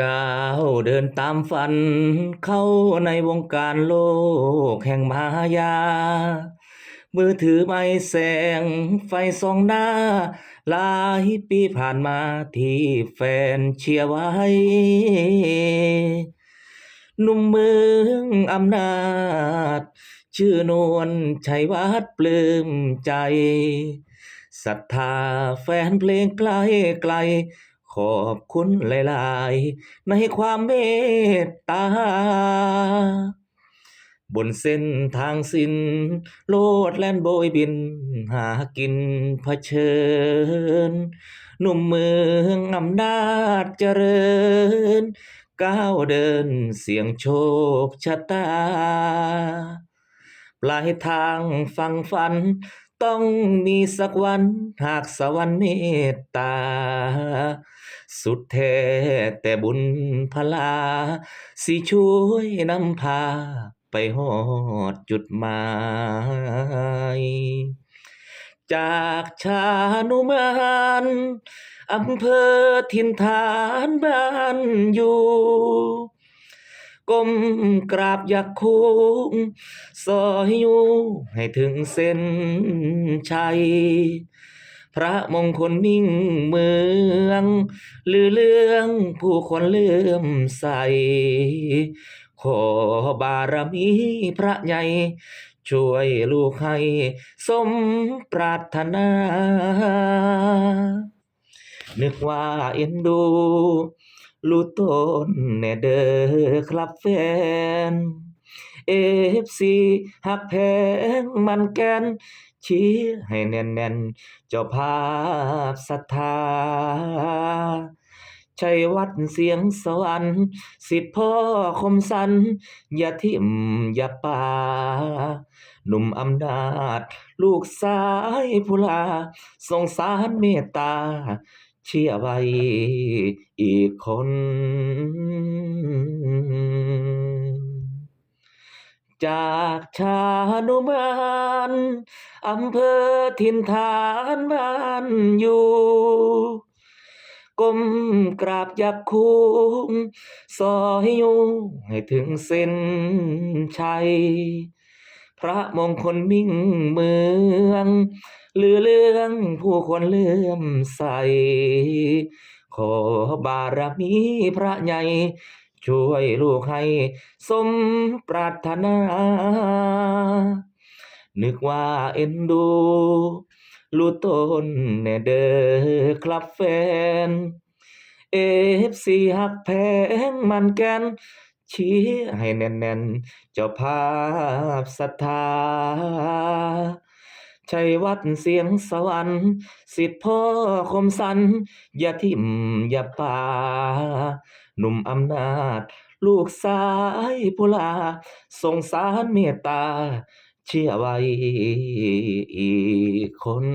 ก้าวเดินตามฝันเข้าในวงการโลกแห่งมายา มือถือไม้แสงไฟส่องหน้า หลายปีผ่านมาที่แฟนเชียร์ไว้ หนุ่มเมืองอำนาจ ชื่อนวลชัยวัฒน์ปลื้มใจศรัทธาแฟนเพลงไกลไกล ขอบคุณหลาย ๆ ในความเมตตา บนเส้นทางสิ้นโลดแล่นโบยบิน หากินเผชิญ หนุ่มเมืองอำนาจเจริญ ก้าวเดินเสียงโชคชะตา ปลายทางฝั่งฝัน ต้องมีสักวันหากสวรรค์เมตตา สุดแท้แต่บุญพลา สิช่วยนำพา ไปฮอดจุดหมาย จากชานุมานอำเภอถิ่นฐานบ้านอยู่ ก้มกราบอยากคู่ซอยอยู่ให้ถึงเส้นชัย พระมงคลมิ่งเมืองลือเรื่องผู้คนเลื่อมใส ขอบารมีพระใหญ่ ช่วยลูกให้สมปรารถนา นึกว่าเอ็นดู รู้ตนแน่เด้อครับแฟน FC ฮักแพงมันแก่นชียร์ให้แน่นๆเจ้าภาพศรัทธาชัยวัฒน์เสียงสวรรค์สิทธิ์พ่อคมสัน อย่าทิมอย่าป่า หนุ่มอำนาจ ลูกสายผู้ลาสงสารเมตตา เชียร์ไว้อีกคน จากชานุมานอำเภอถิ่นฐานบ้านอยู่ก้มกราบยากคู่ซอยอยู่ให้ถึงเส้นชัย พระมงคลมิ่งเมือง ลือเรื่องผู้คนเลื่อมใส ขอบารมีพระใหญ่ ช่วยลูกให้สมปรารถนา นึกว่าเอ็นดูรู้ตนแน่เดอครับแฟน FC ฮักแพงมันแกนชียร์ให้แน่นๆเจ้าภาพศรัทธา ชัยวัดเสียงสวรรค์สิทธิ์พ่อคมสัน อย่าทิ่มอย่าป่า หนุ่มอำนาจ ลูกสายพุลาสงสารเมตตา เชียร์ไว้อีกคน